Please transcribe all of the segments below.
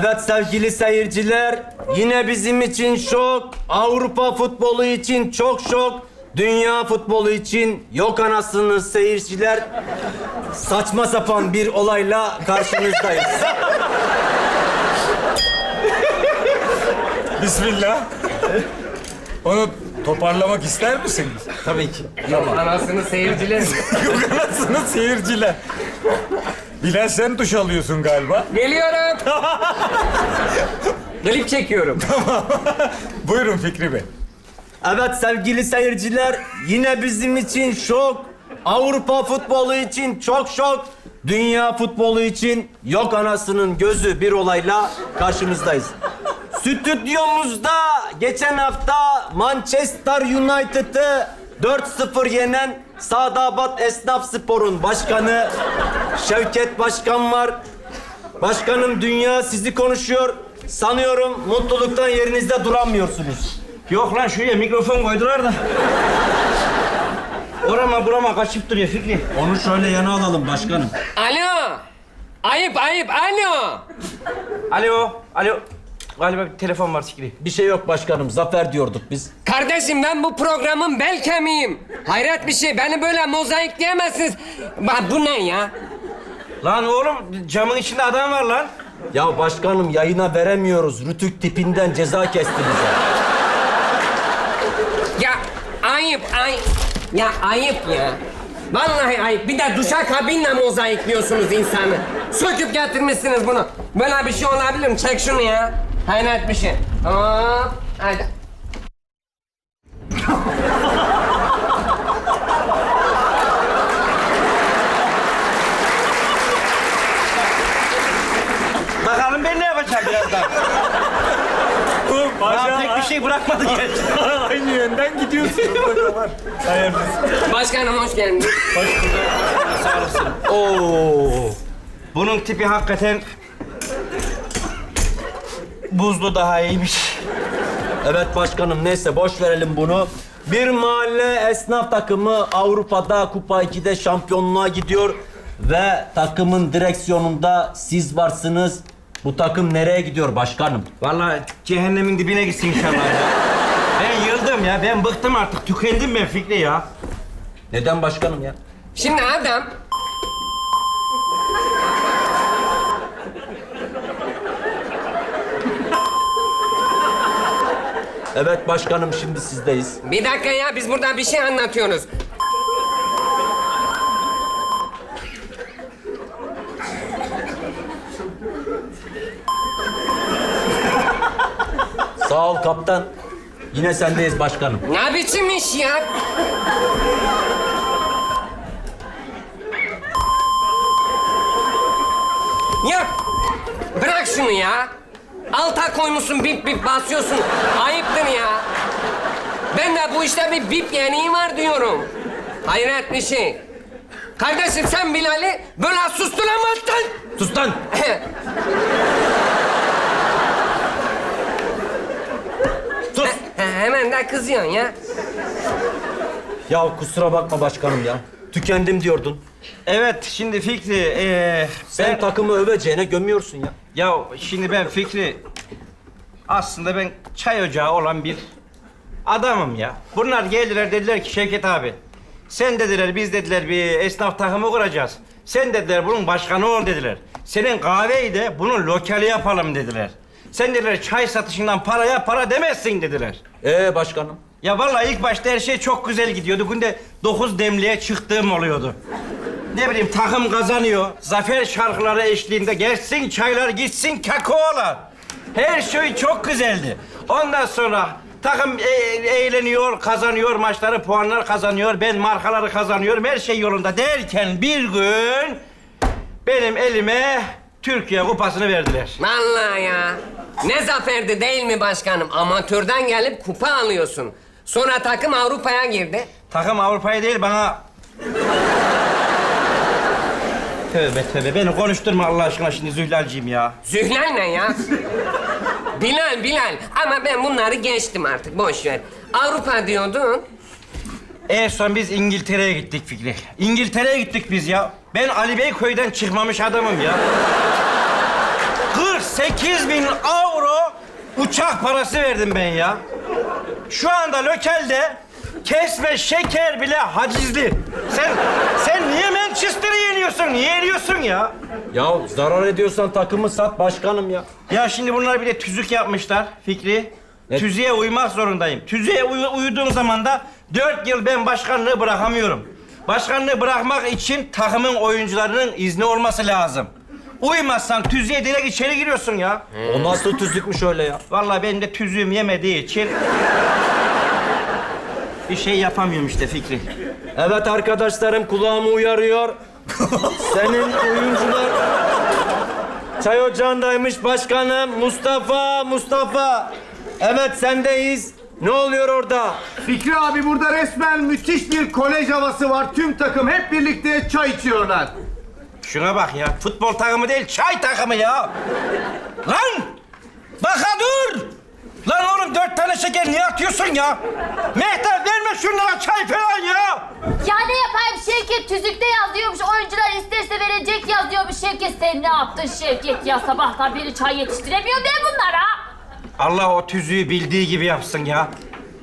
Evet sevgili seyirciler, yine bizim için şok, Avrupa futbolu için çok şok, dünya futbolu için yok anasını seyirciler. Saçma sapan bir olayla karşınızdayız. Bismillah. Onu toparlamak ister misiniz? Tabii ki. Anasını seyirciler. Yok anasını seyirciler. Bilal sen duş alıyorsun galiba. Geliyorum. Klip çekiyorum. Buyurun Fikri Bey. Evet sevgili seyirciler, yine bizim için şok, Avrupa futbolu için çok şok, dünya futbolu için yok anasının gözü bir olayla karşınızdayız. Stüdyomuzda geçen hafta Manchester United'ı 4-0 yenen Sadabat Esnaf Spor'un başkanı Şevket Başkan var. Başkanım dünya sizi konuşuyor. Sanıyorum mutluluktan yerinizde duramıyorsunuz. Yok lan şuraya mikrofon koydular da. Orama burama kaçıp duruyor Fikri. Onu şöyle yana alalım başkanım. Alo. Ayıp ayıp alo. Alo, alo. Galiba bir telefon var Fikri. Bir şey yok başkanım. Zafer diyorduk biz. Kardeşim ben bu programın bel kemiğiyim. Hayret bir şey beni böyle mozaikleyemezsiniz. Bak bu ne ya? Lan oğlum camın içinde adam var lan. Ya başkanım yayına veremiyoruz. Rütük tipinden ceza kesti bize. Ya ayıp ayıp. Ya ayıp ya. Vallahi ayıp. Bir de duşa kabinle mozaikliyorsunuz insanı. Söküp getirmişsiniz bunu. Böyle bir şey olabilir mi? Çek şunu ya. Bir şey. Hop. Hadi. Bakalım ben ne yapacağım birazdan. Ya tek bir şey bırakmadı gerçi. Aynı yönden gidiyorsunuz bakalım. Hayırlısı. Başkanım hoş geldiniz. Oo. Bunun tipi hakikaten buzlu daha iyiymiş. Evet başkanım neyse boş verelim bunu. Bir mahalle esnaf takımı Avrupa'da Kupa 2'de şampiyonluğa gidiyor. Ve takımın direksiyonunda siz varsınız. Bu takım nereye gidiyor başkanım? Vallahi cehennemin dibine gitsin inşallah ya. Ben yıldım ya. Ben bıktım artık. Tükendim ben Fikri ya. Neden başkanım ya? Şimdi adam Evet başkanım şimdi sizdeyiz. bir dakika ya biz burada bir şey anlatıyoruz. Sağ ol kaptan. Yine sendeyiz başkanım. Ne biçim iş ya? Ya bırak şunu ya. Alta koymuşsun bip bip basıyorsun. Ayıptır ya. Ben de bu işte bir bip yeniği var diyorum. Hayret bir şey. Kardeşim sen Bilal'i böyle susturamazsın. Sus lan! Sus! Hemen de kızıyorsun ya. Ya kusura bakma başkanım ya. Tükendim diyordun. Evet şimdi Fikri, ee, Sen ben... takımı öveceğine gömüyorsun ya. Ya şimdi ben Fikri... Aslında ben çay ocağı olan bir adamım ya. Bunlar geldiler dediler ki Şevket abi... Sen dediler, biz dediler bir esnaf takımı kuracağız. Sen dediler bunun başkanı ol dediler. Senin kahveyi de bunun lokali yapalım dediler. Sen dediler çay satışından paraya para demezsin dediler. Ee başkanım? Ya vallahi ilk başta her şey çok güzel gidiyordu. Günde dokuz demliğe çıktığım oluyordu. Ne bileyim takım kazanıyor. Zafer şarkıları eşliğinde gelsin çaylar gitsin kakaolar. Her şey çok güzeldi. Ondan sonra takım e- eğleniyor, kazanıyor, maçları puanlar kazanıyor. Ben markaları kazanıyorum. Her şey yolunda derken bir gün benim elime Türkiye kupasını verdiler. Vallahi ya. Ne zaferdi değil mi başkanım? Amatörden gelip kupa alıyorsun. Sonra takım Avrupa'ya girdi. Takım Avrupa'yı değil bana... tövbe tövbe beni konuşturma Allah aşkına şimdi Zühlal'ciyim ya. Zühlal ne ya? Bilal, Bilal. Ama ben bunları geçtim artık. Boş ver. Avrupa diyordun. En son biz İngiltere'ye gittik Fikri. İngiltere'ye gittik biz ya. Ben Ali Bey köyden çıkmamış adamım ya. 40 8 bin avro uçak parası verdim ben ya. Şu anda lokelde kesme şeker bile hacizli. Sen sen niye Manchester'ı yeniyorsun? Niye yeniyorsun ya? Ya zarar ediyorsan takımı sat başkanım ya. Ya şimdi bunlar bir de tüzük yapmışlar Fikri. Ne? Tüzüğe uymak zorundayım. Tüzüğe uy- uyuduğum zaman da dört yıl ben başkanlığı bırakamıyorum. Başkanlığı bırakmak için takımın oyuncularının izni olması lazım. Uymazsan tüzüğe direkt içeri giriyorsun ya. O nasıl tüzükmüş öyle ya? Vallahi benim de tüzüğüm yemediği için... bir şey yapamıyorum işte Fikri. Evet arkadaşlarım kulağımı uyarıyor. Senin oyuncular çay ocağındaymış başkanım. Mustafa, Mustafa. Evet sendeyiz. Ne oluyor orada? Fikri abi burada resmen müthiş bir kolej havası var. Tüm takım hep birlikte çay içiyorlar. Şuna bak ya, futbol takımı değil, çay takımı ya. Lan! Baka dur! Dört tane şeker niye atıyorsun ya? Mehtap verme şunlara çay falan ya! Ya ne yapayım Şevket tüzükte yazıyormuş. Oyuncular isterse verecek yazıyormuş Şevket. Sen ne yaptın Şevket ya? Sabahtan beri çay yetiştiremiyor ne bunlara? Allah o tüzüğü bildiği gibi yapsın ya.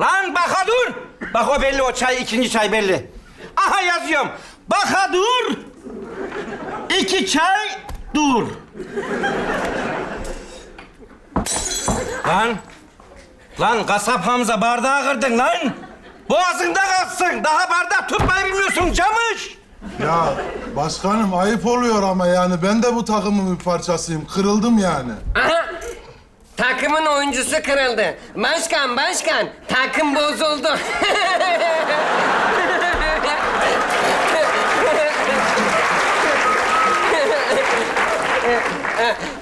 Lan baka dur! Bak o belli o çay, ikinci çay belli. Aha yazıyorum. Baka dur! İki çay, dur. Lan! Lan kasap Hamza bardağı kırdın lan! Boğazında kalsın. Daha bardak tutmayı bilmiyorsun camış. Ya başkanım ayıp oluyor ama yani ben de bu takımın bir parçasıyım. Kırıldım yani. Aha! Takımın oyuncusu kırıldı. Başkan, başkan, takım bozuldu.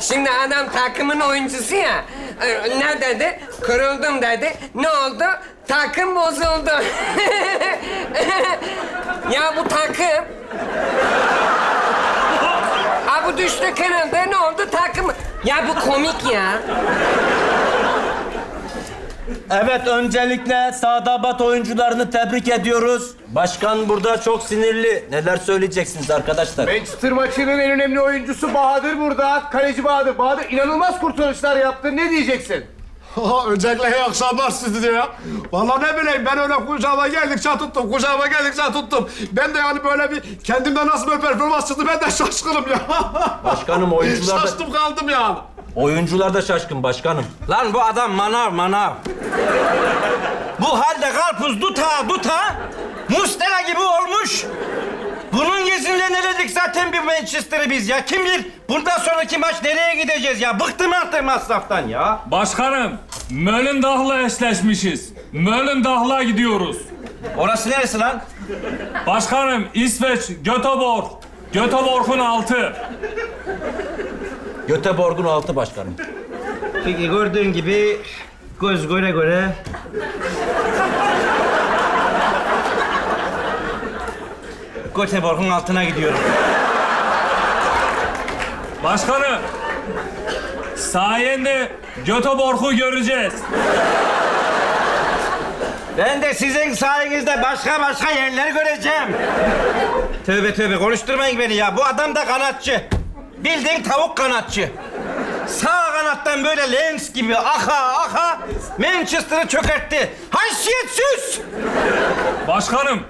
Şimdi adam takımın oyuncusu ya. Ne dedi? Kırıldım dedi. Ne oldu? Takım bozuldu. ya bu takım Ha bu düştü kırıldı ne oldu takım? Ya bu komik ya. Evet öncelikle Sadabat oyuncularını tebrik ediyoruz. Başkan burada çok sinirli. Neler söyleyeceksiniz arkadaşlar? Manchester maçının en önemli oyuncusu Bahadır burada. Kaleci Bahadır. Bahadır inanılmaz kurtarışlar yaptı. Ne diyeceksin? Öncelikle iyi akşamlar sizi ya. Vallahi ne bileyim ben öyle kucağıma geldikçe tuttum, kucağıma geldikçe tuttum. Ben de yani böyle bir kendimde nasıl bir performans çıktı ben de şaşkınım ya. Başkanım oyuncular da, Şaştım kaldım yani. Oyuncular da şaşkın başkanım. Lan bu adam manav manav. Bu halde karpuz duta duta mustera gibi olmuş. Bunun yüzünden eledik zaten bir Manchester'ı biz ya. Kim bilir bundan sonraki maç nereye gideceğiz ya? Bıktım artık masraftan ya. Başkanım, Mölndal'la eşleşmişiz. Mölndal'a gidiyoruz. Orası neresi lan? Başkanım, İsveç, Göteborg. Göteborg'un altı. Göteborg'un altı başkanım. Peki gördüğün gibi göz göre göre Göteborg'un altına gidiyorum. Başkanım, sayende Göteborg'u göreceğiz. Ben de sizin sayenizde başka başka yerler göreceğim. Tövbe tövbe konuşturmayın beni ya. Bu adam da kanatçı. Bildiğin tavuk kanatçı. Sağ kanattan böyle lens gibi aha aha Manchester'ı çökertti. Haysiyetsiz! Başkanım,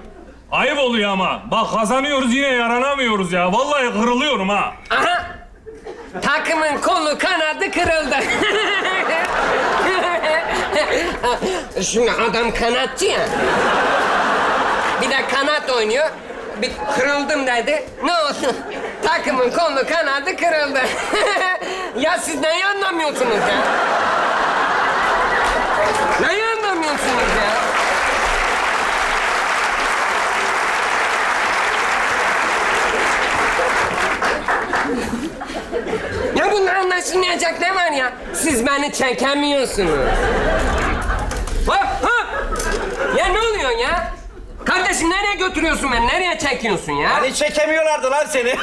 ayıp oluyor ama. Bak kazanıyoruz yine yaranamıyoruz ya. Vallahi kırılıyorum ha. Aha! Takımın kolu kanadı kırıldı. Şimdi adam kanatçı ya. Bir de kanat oynuyor. Bir kırıldım dedi. Ne oldu? Takımın kolu kanadı kırıldı. ya siz neyi anlamıyorsunuz ya? Neyi anlamıyorsunuz ya? Ya bunda anlaşılmayacak ne var ya? Siz beni çekemiyorsunuz. Hop hop! Ya ne oluyor ya? Kardeşim nereye götürüyorsun beni? Nereye çekiyorsun ya? Hani çekemiyorlardı lan seni.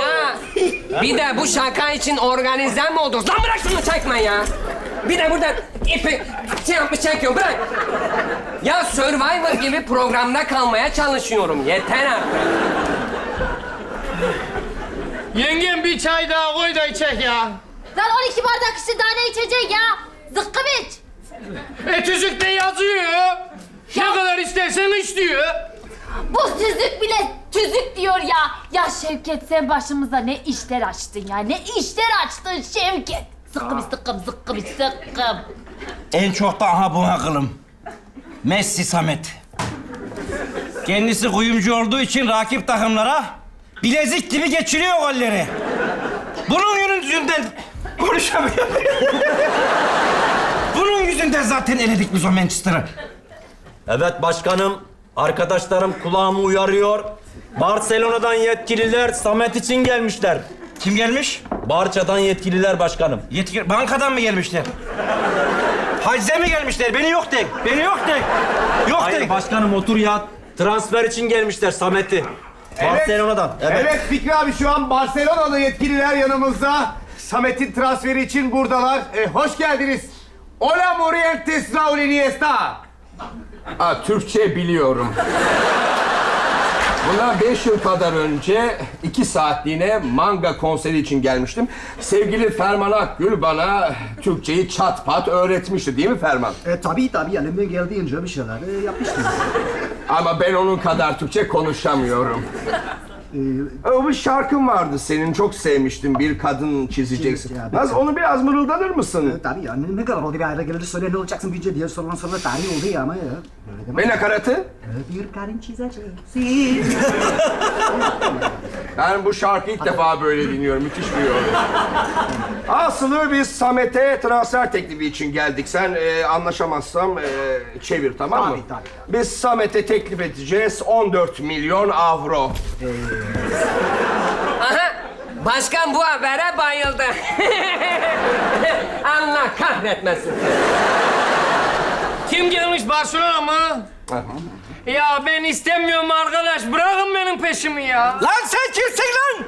Ya bir de bu şaka için organize mi oldunuz? Lan bırak şunu çekme ya. Bir de buradan ipi şey yapmış çekiyor. Bırak. Ya Survivor gibi programda kalmaya çalışıyorum. Yeter artık. Yengem bir çay daha koy da içek ya. Lan 12 bardak işte daha ne içecek ya? Zıkkım iç. E tüzükte yazıyor. Ne kadar istersen iç diyor. Bu tüzük bile tüzük diyor ya. Ya Şevket sen başımıza ne işler açtın ya. Ne işler açtın Şevket. Zıkkım iç, zıkkım, zıkkım iç, zıkkım. En çok da aha bu akılım. Messi Samet. Kendisi kuyumcu olduğu için rakip takımlara bilezik gibi geçiriyor golleri. Bunun yüzünden konuşamıyorum. Bunun yüzünden zaten eledik biz o Manchester'ı. Evet başkanım, arkadaşlarım kulağımı uyarıyor. Barcelona'dan yetkililer Samet için gelmişler. Kim gelmiş? Barça'dan yetkililer başkanım. Yetkili bankadan mı gelmişler? Hacize mi gelmişler? Beni yok de. Beni yok de. Yok Hayır de. başkanım otur ya. Transfer için gelmişler Samet'i. Barcelona'dan. Evet. Evet Fikri abi şu an Barcelona'lı yetkililer yanımızda. Samet'in transferi için buradalar. E, hoş geldiniz. Hola Morientes Raul Iniesta. Aa, Türkçe biliyorum. Bundan beş yıl kadar önce iki saatliğine manga konseri için gelmiştim. Sevgili Ferman Akgül bana Türkçeyi çat pat öğretmişti değil mi Ferman? E, tabii tabii elimden geldiğince bir şeyler e, yapmıştım. Ama ben onun kadar Türkçe konuşamıyorum. E, O bir şarkın vardı senin çok sevmiştim bir kadın çizeceksin. Evet ya, Naz onu biraz mırıldanır mısın? e, tabii ya ne, ne kadar oldu bir aile geldi söyle ne olacaksın büyüyünce diye sorulan sonra tarih oldu ya ama ya. Ve nakaratı? E, Bir karın çizeceksin. Ben bu şarkıyı ilk defa böyle dinliyorum. Müthiş bir yorum. Aslı biz Samet'e transfer teklifi için geldik. Sen e, anlaşamazsam e, çevir tamam mı? Tabii, tabii, Biz Samet'e teklif edeceğiz 14 milyon avro. Aha. Başkan bu habere bayıldı. Allah kahretmesin. Kim gelmiş Barcelona mı? Ya ben istemiyorum arkadaş. Bırakın benim peşimi ya. Lan sen kimsin lan?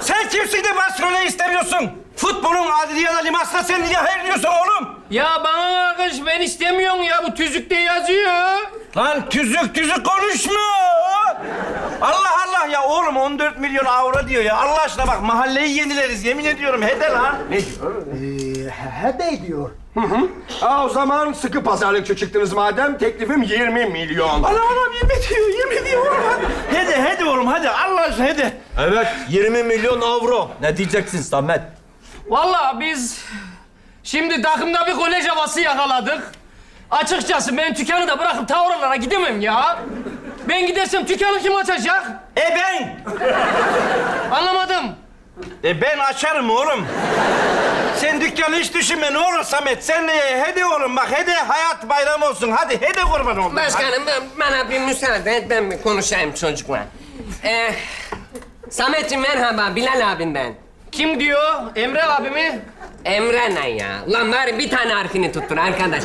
Sen kimsin de Barcelona'yı istemiyorsun? Futbolun Adriana Limas'la sen niye hayır diyorsun oğlum? Ya bana arkadaş ben istemiyorum ya. Bu tüzükte yazıyor. Lan tüzük tüzük konuşma. Allah Allah ya oğlum 14 milyon avro diyor ya. Allah aşkına bak mahalleyi yenileriz yemin ediyorum hede lan. Ne diyor? E, hede diyor. Aa, o zaman sıkı pazarlıkçı çıktınız madem teklifim 20 milyon. Ana anam yemin diyor yemin diyor oğlum hadi. Hede hede oğlum hadi Allah aşkına hede. Evet 20 milyon avro. Ne diyeceksin Samet? Vallahi biz şimdi takımda bir kolej havası yakaladık. Açıkçası ben dükkanı da bırakıp ta oralara gidemem ya. Ben gidersem dükkanı kim açacak? E ben. Anlamadım. E ben açarım oğlum. Sen dükkanı hiç düşünme ne olur Samet. Sen e, hede oğlum bak hede hayat bayramı olsun. Hadi hede kurban oldum. Başkanım ben- bana bir müsaade et ben bir konuşayım çocukla. Ee, Sametciğim merhaba Bilal abim ben. Kim diyor? Emre abi mi? Emre ne ya? Lan bari bir tane harfini tuttur arkadaş.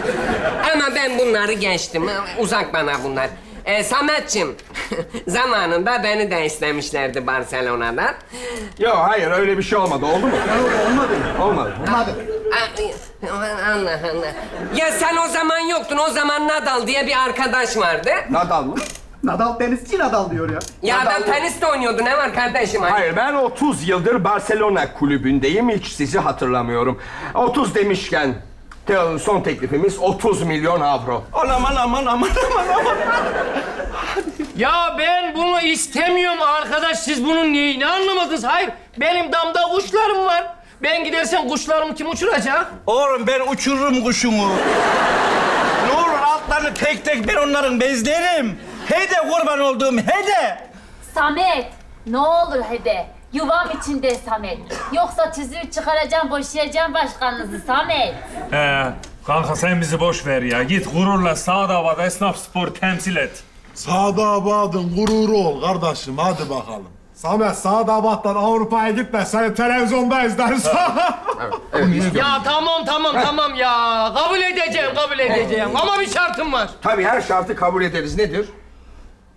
Ama ben bunları geçtim. Uzak bana bunlar. Ee, Sametciğim, zamanında beni de istemişlerdi Barcelona'dan. Yok hayır öyle bir şey olmadı oldu mu? Olmadı. Olmadı. Olmadı. Allah Allah. Ya sen o zaman yoktun. O zaman Nadal diye bir arkadaş vardı. Nadal mı? Nadal tenisçi Nadal diyor ya. Ya adam tenis de oynuyordu. Ne var kardeşim? Hayır ben 30 yıldır Barcelona kulübündeyim hiç sizi hatırlamıyorum. 30 demişken te- son teklifimiz 30 milyon avro. Aman aman aman aman aman. Ya ben bunu istemiyorum arkadaş. Siz bunun neyini anlamadınız? Hayır, benim damda kuşlarım var. Ben gidersem kuşlarımı kim uçuracak? Oğlum ben uçururum kuşumu. ne olur altlarını tek tek ben onların bezlerim. Hede kurban olduğum hede. Samet, ne olur hede. Yuvam içinde Samet. Yoksa tüzüğü çıkaracağım, boşayacağım başkanınızı Samet. He, kanka sen bizi boş ver ya. Git gururla Sağdava'da esnaf spor temsil et. Sağdabadın gururu ol kardeşim hadi bakalım. Samet Sağdabat'tan Avrupa'ya gitme. Seni televizyonda izleriz. ya tamam tamam tamam ya. Kabul edeceğim kabul edeceğim. Ama bir şartım var. Tabii her şartı kabul ederiz. Nedir?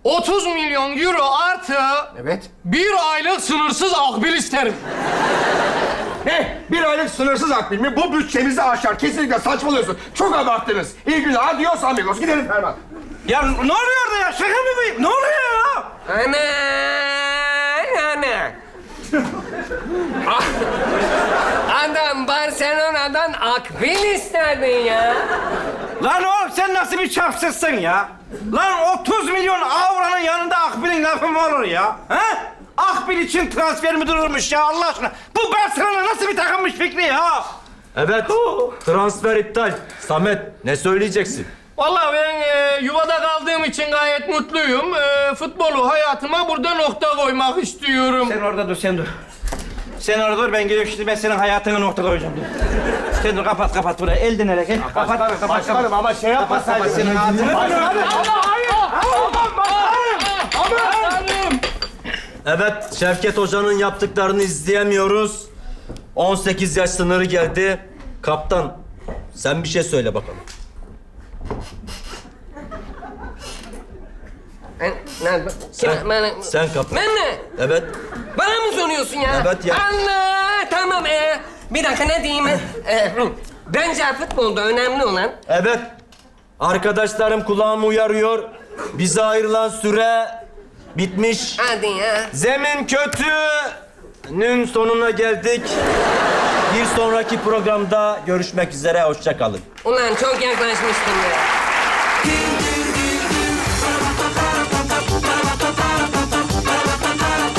30 milyon euro artı Evet. bir aylık sınırsız akbil isterim. Ne? Bir aylık sınırsız akbil mi? Bu bütçemizi aşar. Kesinlikle saçmalıyorsun. Çok abarttınız. İyi günler. Adios amigos. Gidelim Ferman. Ya ne oluyor orada ya? Şaka mı bu? Ne oluyor ya? Ana! Ana! Adam Barcelona'dan akbil istedi ya. Lan oğlum sen nasıl bir çapsızsın ya? Lan 30 milyon avronun yanında Akbil'in lafı mı olur ya? Ha? Akbil için transfer mi dururmuş ya Allah aşkına? Bu Barcelona nasıl bir takımmış Fikri ya? Evet, transfer iptal. Samet, ne söyleyeceksin? Vallahi ben e, yuvada kaldığım için gayet mutluyum. E, futbolu hayatıma burada nokta koymak istiyorum. Sen orada dur, sen dur. Sen orada dur, ben geliyorum şimdi ben senin hayatını nokta koyacağım dur. Sen dur, kapat kapat burayı, el dönerek. el. Kapat, kapat, kapat. Başkanım ama şey yapmasaydın. senin hayatını. Evet, Şevket Hoca'nın yaptıklarını izleyemiyoruz. 18 yaş sınırı geldi. Kaptan, sen bir şey söyle bakalım. Ben, nerede? Sen, Bana- sen kaptan. Ben mi? Evet. Bana mı soruyorsun ya? Evet ya. Allah! Tamam ee, bir dakika ne diyeyim? Ee, bence futbolda önemli olan Evet. Arkadaşlarım kulağımı uyarıyor. Bize ayrılan süre bitmiş. hadi ya. Zemin kötünün sonuna geldik. Bir sonraki programda görüşmek üzere. Hoşça kalın. Ulan çok yaklaşmıştım ya.